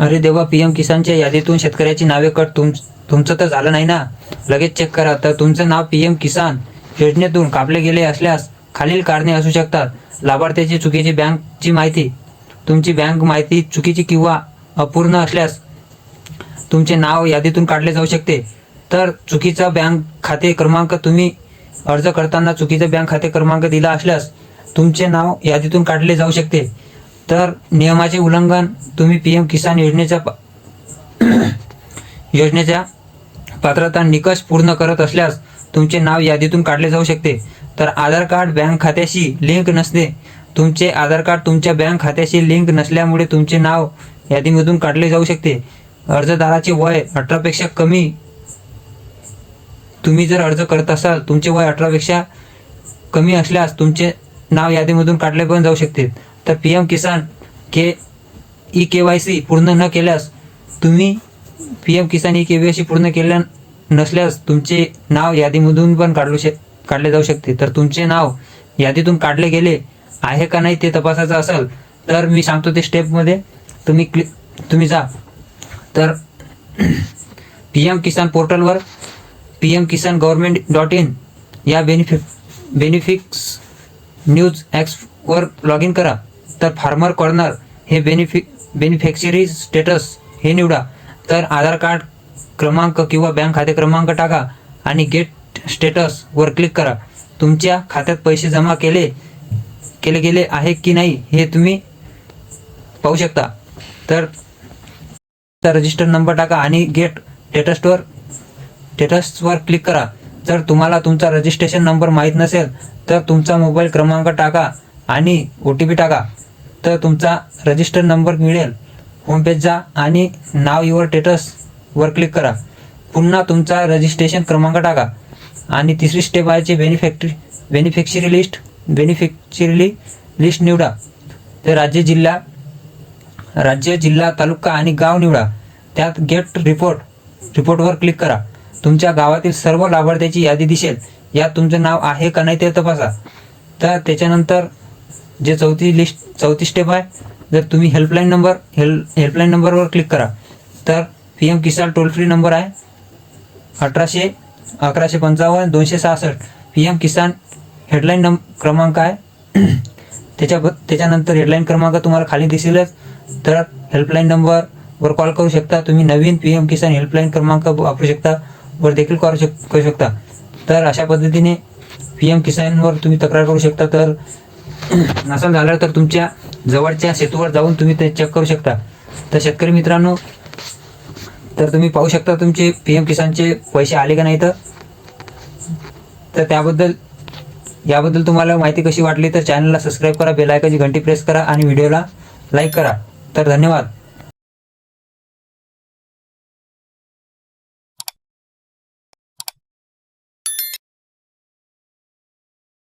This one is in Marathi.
अरे देवा पीएम किसानच्या यादीतून शेतकऱ्याची नावे कट. तुम तुमचं तर झालं नाही ना? लगेच चेक करा. तर तुमचं नाव पीएम किसान योजनेतून कापले गेले असल्यास खालील कारणे असू शकतात. लाभार्थ्याची चुकीची बँकची माहिती तुमची बँक माहिती चुकीची किंवा अपूर्ण असल्यास तुमचे नाव यादीतून काढले जाऊ शकते. तर चुकीचा बँक खाते क्रमांक तुम्ही अर्ज करताना चुकीचा बँक खाते क्रमांक दिला असल्यास तुमचे नाव यादीतून काढले जाऊ शकते. तर नियमाचे उल्लंघन तुम्ही पी एम किसान योजनेच्या योजनेच्या पात्रता निकष पूर्ण करत असल्यास तुमचे नाव यादीतून काढले जाऊ शकते. तर आधार कार्ड बँक खात्याशी लिंक नसते तुमचे आधार कार्ड तुमच्या बँक खात्याशी लिंक नसल्यामुळे तुमचे नाव यादीमधून काढले जाऊ शकते. अर्जदाराचे वय अठरापेक्षा कमी तुम्ही जर अर्ज करत असाल तुमचे वय अठरापेक्षा कमी असल्यास तुमचे नाव यादीमधून काढले पण जाऊ शकते. तर P M Kisan K E K Y C पूर्ण न केल्यास तुम्ही P M Kisan E K Y C पूर्ण केल्या नसल्यास तुमचे नाव यादीमधून पण काढू शक काढले जाऊ शकते. तर तुमचे नाव यादीतून काढले गेले आहे का नाही ते तपासायचं असेल तर मी सांगतो ते स्टेपमध्ये. तुम्ही क्लिक तुम्ही जा. तर पी एम किसान पोर्टलवर P M Kisan government dot in या बेनिफि बेनिफिक्स न्यूज ॲक्सवर लॉग इन करा. तर फार्मर कॉर्नर हे बेनिफि बेनिफॅक्चरी स्टेटस हे निवडा. तर आधार कार्ड क्रमांक किंवा बँक खाते क्रमांक टाका आणि गेट स्टेटस वर क्लिक करा. तुमच्या खात्यात पैसे जमा केले केले गेले आहे की नाही हे तुम्ही पाहू शकता. तर रजिस्टर नंबर टाका आणि गेट स्टेटसवर स्टेटसवर क्लिक करा. जर तुम्हाला तुमचा रजिस्ट्रेशन नंबर माहीत नसेल तर तुमचा मोबाईल क्रमांक टाका आणि ओ टी पी टाका. तर तुमचा रजिस्टर नंबर मिळेल. होमपेज जा आणि नाव युअर स्टेटसवर क्लिक करा. पुन्हा तुमचा रजिस्ट्रेशन क्रमांक टाका. आणि तिसरी स्टेप आहे बेनिफॅक्टरी बेनिफिक्शरी लिस्ट बेनिफिक्शरी लिस्ट निवडा. तर राज्य जिल्हा राज्य जिल्हा तालुका आणि गाव निवडा. त्यात गेट रिपोर्ट रिपोर्टवर क्लिक करा. तुमच्या गावातील सर्व लाभार्थ्याची यादी दिसेल. यात तुमचं नाव आहे का नाही ते तपासा. तर त्याच्यानंतर जे चौथी लिस्ट चौथी स्टेप आहे जर तुम्ही हेल्पलाईन नंबर हेल्प हेल्पलाईन नंबरवर क्लिक करा तर P M Kisan toll free number आहे अठराशे अकराशे पंचावन्न दोनशे सहासष्ट. पी एम किसान हेडलाईन नंब क्रमांक आहे. त्याच्या त्याच्यानंतर हेडलाईन क्रमांक तुम्हाला खाली दिसेलच. तर हेल्पलाईन नंबरवर कॉल करू शकता. तुम्ही नवीन पी एम किसान हेल्पलाईन क्रमांक वापरू शकता. वर देखील करू शक करू शकता. तर अशा पद्धतीने पी एम किसानवर तुम्ही तक्रार करू शकता. तर नसेल झालं तर तुमच्या जवळच्या सेतूवर जाऊन तुम्ही ते चेक करू शकता. तर शेतकरी मित्रांनो तर तुम्ही पाहू शकता तुमचे पी एम किसानचे पैसे आले का नाही तर. तर त्याबद्दल याबद्दल तुम्हाला माहिती कशी वाटली तर चॅनलला सबस्क्राईब करा बेलायकाची घंटी प्रेस करा आणि व्हिडिओला लाईक करा. तर धन्यवाद.